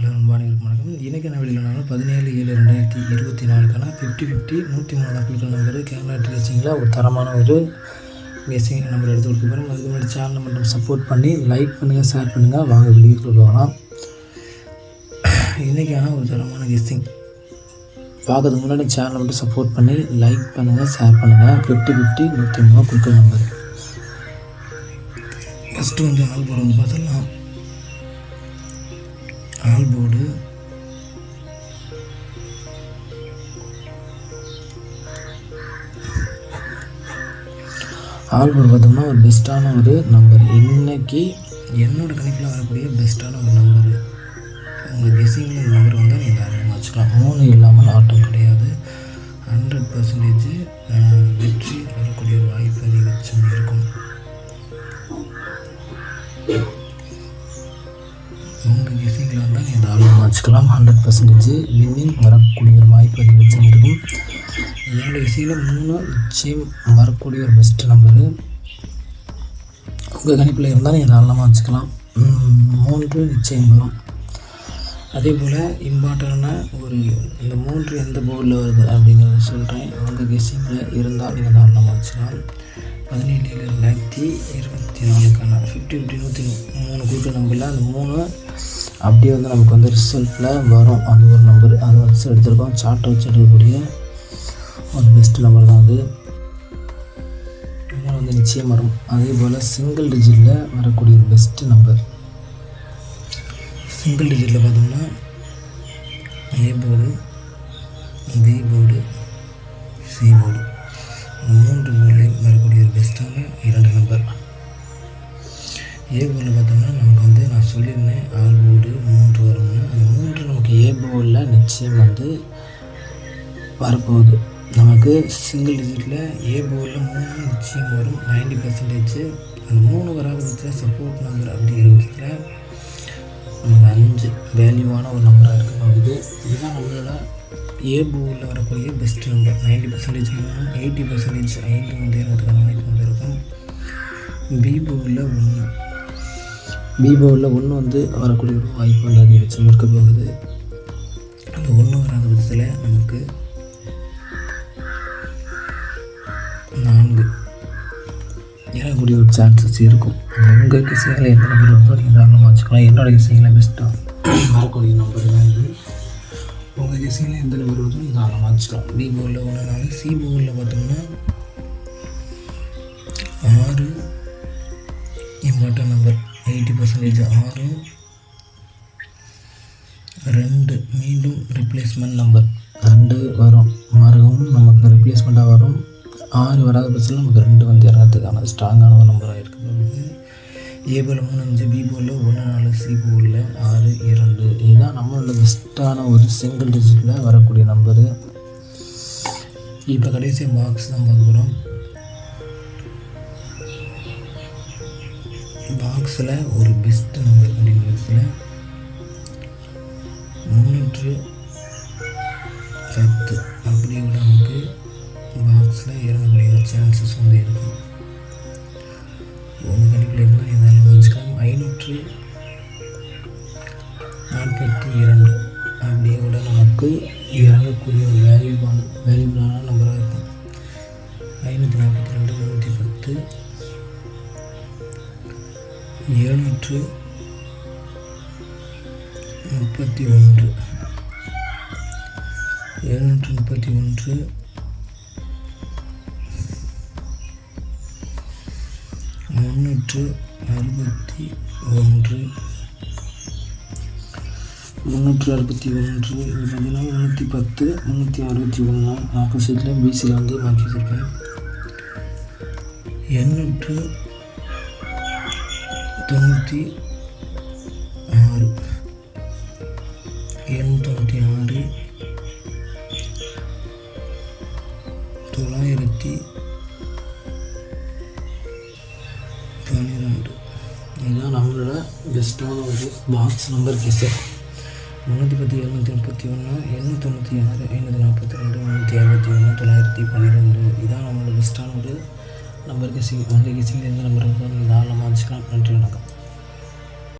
Hello அன்பானிகளுக்கு வணக்கம். இன்றைக்கி என்ன பதினேழு ஏழு ரெண்டாயிரத்தி இருபத்தி நாலுக்கான ஃபிஃப்டி ஃபிஃப்டி நூற்றி மூணு நாட்களுக்கு நம்பர் கேமரா ட்ரெஸ்ஸிங்கில் ஒரு தரமான ஒரு பேசிங் நம்பர் எடுத்து கொடுக்க போகிறோம் அதுக்கு முன்னாடி சேனலை மட்டும் சப்போர்ட் பண்ணி லைக் பண்ணுங்கள் ஷேர் பண்ணுங்கள் வாங்க வீடியோக்குள்ள போகலாம். இன்றைக்கான ஒரு தரமான கெஸ்டிங் பார்க்கறதுக்கு முன்னாடி சேனலை மட்டும் சப்போர்ட் பண்ணி லைக் பண்ணுங்கள் ஷேர் பண்ணுங்கள் ஃபிஃப்டி ஃபிஃப்டி நூற்றி மூணு கொடுக்குற நம்பர் ஃபஸ்ட்டு வந்து ஆல் போர்டு வந்து ஆல் பார்த்தோம்னா ஒரு பெஸ்ட்டான ஒரு நம்பர் இன்னைக்கு என்னோட கணக்கில் வரக்கூடிய பெஸ்ட்டான ஒரு நம்பரு உங்கள் கெஸிங்கில் நம்பர் வந்தால் நீங்கள் தாராளமாக வச்சுக்கலாம். மூணு இல்லாமல் ஆட்டம் கிடையாது. ஹண்ட்ரட் பர்சன்டேஜ் வெற்றி வரக்கூடிய ஒரு வாய்ப்பு அதிகபட்சம் இருக்கும். உங்கள் கெஸிங்கில் வந்தால் நீங்கள் தாராளமாக வச்சுக்கலாம். ஹண்ட்ரட் பர்சன்டேஜ் வின்னிங் வரக்கூடிய ஒரு வாய்ப்பு அதிகபட்சம் இருக்கும். என்னோட கெஸிங்கில் மூணு நிச்சயம் வரக்கூடிய ஒரு பெஸ்ட் நம்பரு உங்கள் கணிப்பில் இருந்தால் நீங்கள் தாராளமாக வச்சுக்கலாம். மூன்று நிச்சயம் வரும். அதே போல் இம்பார்ட்டண்ட்டான ஒரு இந்த மூன்று எந்த போர்டில் வருது அப்படிங்கிறத சொல்கிறேன் உங்கள் கெஸ்ஸிங்கில் இருந்தால் நீங்கள் தாராளமாக வச்சுக்கலாம். பதினேழு ரெண்டாயிரத்தி இருபத்தி நாலுக்கான ஃபிஃப்டி ஃபிஃப்டி நூற்றி மூணு குழுக்கள் நம்பரில் அந்த மூணு அப்படியே வந்து நமக்கு வந்து ரிசல்ட்டில் வரும். அது ஒரு நம்பர் அதை வச்சு எடுத்துருக்கோம். சார்ட்டை வச்சு எடுக்கக்கூடிய ஒரு பெஸ்ட் நம்பர் தான் அது. மூணு வந்து நிச்சயம் வரும். அதே போல் சிங்கிள் டிஜிட்டில் வரக்கூடிய ஒரு பெஸ்ட்டு நம்பர் சிங்கிள் டிஜிட்டில் பார்த்தோம்னா A board B board C board இந்த மூன்று போர்டில் வரக்கூடிய ஒரு பெஸ்ட்டான இரண்டு நம்பர் ஏ போர்டில் பார்த்தோம்னா நமக்கு வந்து நான் சொல்லியிருந்தேன் ஆறு போர்டு மூன்று வரும்னு. அந்த மூன்று நமக்கு ஏ போர்டில் நிச்சயம் வந்து வரப்போகுது. நமக்கு சிங்கிள் டிஜிட்டில் ஏ போர்டில் மூணு நிச்சயம் வரும். நைன்டி பர்சன்டேஜ் அந்த மூணு வராத பட்சத்தில் சப்போர்ட் நம்பர் அப்படிங்கிற பட்சத்தில் நமக்கு அஞ்சு வேல்யூவான ஒரு நம்பராக இருக்க போகுது. இதுதான் நம்மளோட ஏ போர்டில் வரக்கூடிய பெஸ்ட் நம்பர் நைன்டி பர்சன்டேஜ் மூணு எயிட்டி பர்சன்டேஜ் ஐந்து வந்து இருக்கிறதுக்கான வாய்ப்பு வந்து இருக்கும். பி போர்டில் ஒன்று பி போர்டில் ஒன்று வந்து வரக்கூடிய ஒரு வாய்ப்பு வந்து அதிகபட்சம் இருக்க போகுது. அந்த ஒன்று வராத பட்சத்தில் நமக்கு கூடிய ஒரு சான்சஸ் இருக்கும். உங்கள் கிசையில் எந்த நம்பர் வந்தோ நீங்கள் தாராளமாக வச்சுக்கலாம் என்னோட கிசையில் பெஸ்ட்டாக வரக்கூடிய நம்பர் தான் இது. உங்கள் கிசையில் எந்த நம்பர் வந்தோ நீங்கள் தாராளமாக வச்சுக்கலாம் பி போர்டில் ஒன்று நாலு சி போர்டில் பார்த்தோம்னா ஆறு இம்பார்ட்டன் நம்பர் எயிட்டி பர்சன்டேஜ் ஆறு ரெண்டு மீண்டும் ரிப்ளேஸ்மெண்ட் நம்பர் ரெண்டு வரும். மறுவும் நமக்கு ரிப்ளேஸ்மெண்ட்டாக வரும். ஆறு வராத பட்சத்தில் நமக்கு ரெண்டு வந்து இறங்கிறதுக்கான ஸ்ட்ராங்கான ஒரு நம்பராக இருக்குது ஏ போல் மூணு அஞ்சு பி போலில் ஒன்று நாலு சி போலில் ஆறு இரண்டு. இதுதான் நம்மளோட பெஸ்ட்டான ஒரு சிங்கிள் டிஜிட்டில் வரக்கூடிய நம்பரு இப்போ கடைசி பாக்ஸ் தான் பார்க்க போகிறோம் பாக்ஸில் ஒரு பெஸ்ட் நம்பர் அப்படிங்கிற பட்சத்தில் முன்னூற்று பத்து. அப்படி கூட நமக்கு பாக்ஸில் இறங்கக்கூடிய ஒரு சான்சஸ் வந்து இருக்கும் உங்கள் கணிப்பில் இருந்தால் நீங்கள் நல்லா வச்சுக்கலாம் ஐநூற்று நாற்பத்தி இரண்டு. அப்படியே கூட நமக்கு இறங்கக்கூடிய ஒரு வேல்யூபான வேல்யூபிளான நம்பராக இருக்கும். ஐநூற்றி நாற்பத்தி ரெண்டு முந்நூற்றி பத்து. எழுநூற்று முப்பத்தி ஒன்று. எழுநூற்று முப்பத்தி ஒன்று முந்நூற்று அறுபத்தி ஒன்று. முந்நூற்று அறுபத்தி ஒன்று இது பார்த்தீங்கன்னா முந்நூற்றி பத்து முந்நூற்றி அறுபத்தி ஒன்று ஆப்போசிட்லேயும் பிசியில் வந்து மாற்றி வச்சுருக்கேன் எண்ணூற்று தொண்ணூற்றி ஆறு. எண்ணூற்றி ஆறு. பன்னிரெண்டு இதுதான் நம்மளோட பெஸ்ட்டான ஒரு பாக்ஸ் நம்பர் கிசர் முந்நூற்றி பத்து எழுநூற்றி முப்பத்தி ஒன்று எண்ணூற்றி தொண்ணூற்றி ஆறு ஐநூற்றி நாற்பத்தி ரெண்டு முந்நூற்றி அறுபத்தி ஒன்று தொள்ளாயிரத்தி பன்னிரெண்டு. இதான் நம்மளோட பெஸ்ட்டான ஒரு நம்பர் கிசிங் அந்த கிசிங்கில் நம்பர் இருக்கோ நீங்கள் தாராளமாக வச்சுக்கலாம். நன்றி வணக்கம்.